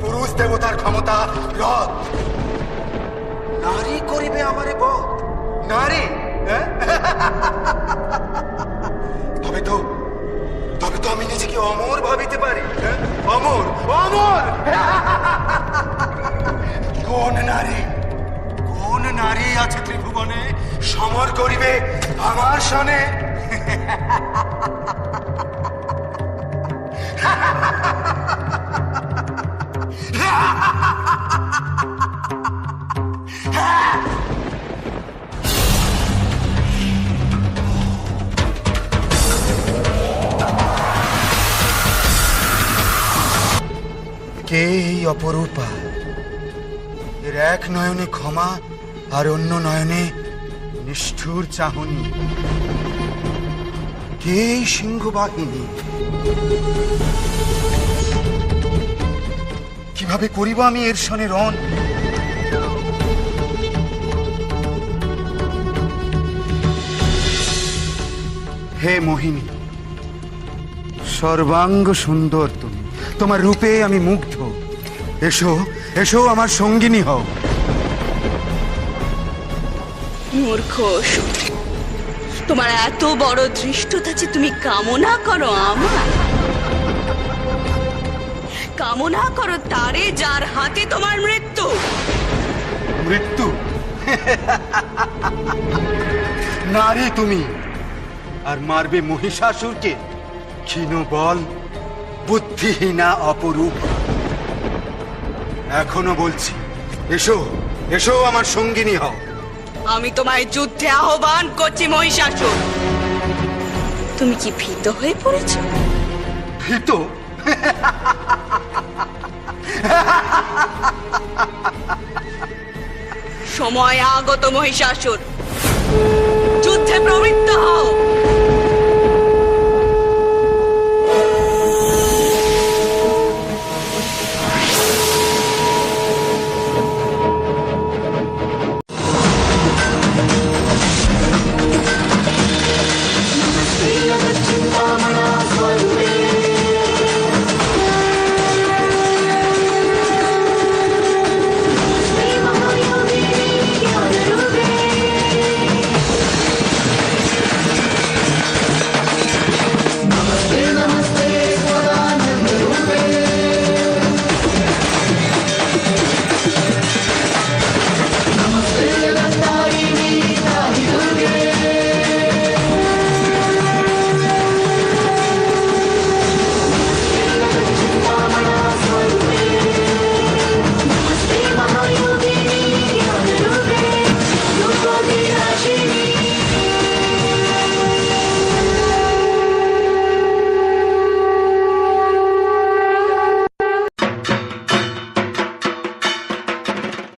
পুরুষ দেবতার ক্ষমতা, রথ। নারী করিবে আমারে বধ নারী? তবে তো তবে তো আমি নিজেকে অমর ভাবিতে পারি? অমর অমর! কোন নারী কোন নারী আছে ত্রিভুবনে সমর করিবে আমার সনে? কে এই অপরূপা? এর এক নয়নে ক্ষমা আর অন্য নয়নে নিষ্ঠুর চাহনি। কে এই সিংহবাহিনী কীভাবে করিব আমি এর সনে রণ? হে মোহিনী, সর্বাঙ্গ সুন্দর তুমি। তোমার রূপে আমি মুগ্ধ। এসো এসো আমার সঙ্গিনী হও। মূর্খ অসুর। তোমার এত বড় ধৃষ্টতা যে তুমি কামনা করো আমার। কামনা করো তারে যার হাতে তোমার মৃত্যু। মৃত্যু? নারী তুমি। আর মারবে মহিষাসুরকে। ক্ষীণ বল, বুদ্ধিহীনা অপরূপ। এখনও বলছি, এসো এসো আমার সঙ্গিনী হও। আমি তোমায় যুদ্ধে আহ্বান করছি মহিষাসুর। তুমি কি ভীত হয়ে পড়েছ? ভীত? সময় আগত মহিষাসুর। যুদ্ধে প্রবৃত্ত হও।